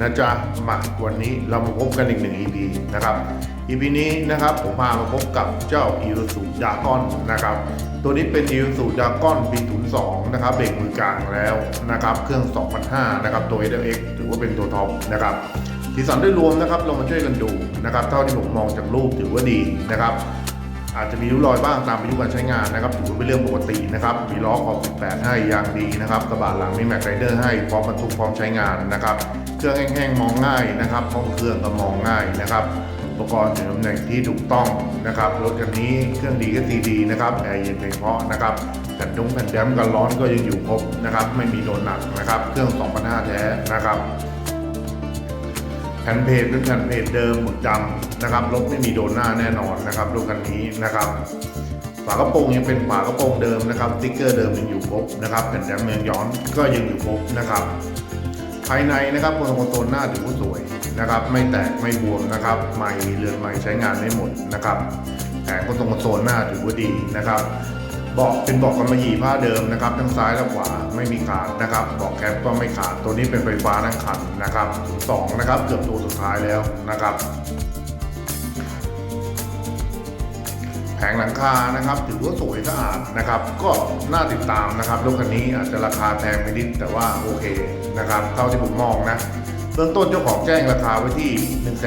นะจ๊ะมาวันนี้เรามาพบกันอีกหนึ่ง EP นะครับ EP นี้นะครับผมพามาพบกับเจ้า i s u z u d a g o n นะครับ ตัวนี้เป็น i s u z u d a g o n ปี02นะครับเบรกมือกลางแล้วนะครับ เครื่อง 2005 นะครับ ตัว SLX ถือว่าเป็นตัวท็อปนะครับที่สันด้รวมนะครับ เรามาช่วยกันดูนะครับ เท่าที่ผมมองจากรูปถือว่าดีนะครับ อาจจะมีริ้วรอยบ้างตามอายุการใช้งานนะครับถือว่าเป็นเรื่องปกตินะครับมีล้อขอบ18ให้ยางดีนะครับกระบะหลังมีแม็กไรเดอร์ให้พร้อมบรรทุกพร้อมใช้งานนะครับเครื่องแห้งๆมองง่ายนะครับห้องเครื่องก็มองง่ายนะครับอุปกรณ์อยู่ในตำแหน่งที่ถูกต้องนะครับรถคันนี้เครื่องดีก็ดีดีนะครับแอร์เย็นเพียงพาะนะครับแผ่นดุ้งแผ่นแดมกันร้อนก็ยังอยู่ครบนะครับไม่มีโดนหนักนะครับเครื่อง2,500แท้นะครับ ผ่นเพจเป็นแผ่นเพจเดิมหมดดำนะครับรถไม่มีโดนหน้าแน่นอนนะครับรถคันนี้นะครับฝากระโปรงยังเป็นฝากระโปรงเดิมนะครับติ๊กเกอร์เดิมยังอยู่ครบนะครับแผ่นแดมเมืองย้อนก็ยังอยู่ครบนะครับ ภายในนะครับโคอนโซลหน้าถือว่าสวยนะครับ ไม่แตกไม่บวมนะครับไม่เรือนไม่ใช้งานได้หมดนะครับแผงโคอนโซลหน้าถือว่าดีนะครับ บาะเป็นบาะกำมะหยี่ผ้าเดิมนะครับ ทั้งซ้ายและขวาไม่มีขาดนะครับบาะแคปก็ไม่ขาดตัวนี้เป็นไฟฟ้าทั้งคันนะครับสองนะครับเกือบตัวสุดท้ายแล้วนะครับแผงหลังคานะครับถือว่าสวยสะอาดนะครับ ก็น่าติดตามนะครับรถคันนี้อาจจะราคาแพงไปนิดแต่ว่าโอเคนะครับ เท่าที่ผมมองนะ เบื้องต้นเจ้าของแจ้งราคาไว้ที่ 1 4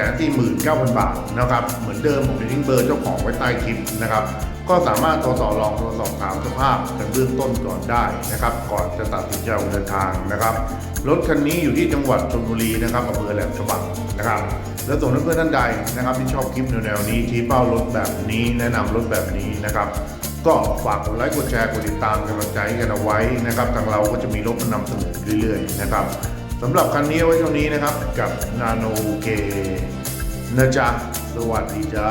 9 0 0 0 บาทนะครับ เหมือนเดิมผมจะทิ้งเบอร์เจ้าของไว้ใต้คลิปนะครับ ก็สามารถโทรต่อรองโทรสอบถามสภาพกันเบื้องต้นก่อนได้นะครับ ก่อนจะตัดสินใจเดินทางนะครับ รถคันนี้อยู่ที่จังหวัดชลบุรีนะครับอำเภอแหลมฉบังนะครับ แล้วส่วนเพื่อนท่านใดนะครับที่ชอบคลิปแนวๆนี้ชี้เป้ารถแบบนี้แนะนำรถแบบนี้นะครับก็ฝากกดไลค์กดแชร์กดติดตามกำลังใจกันเอาไว้นะครับ ทางเราก็จะมีรถมานำเสนอเรื่อยๆนะครับ สำหรับคันนี้ไว้เท่านี้นะครับกับนาโนเกนะจ๊ะสวัสดีจ้า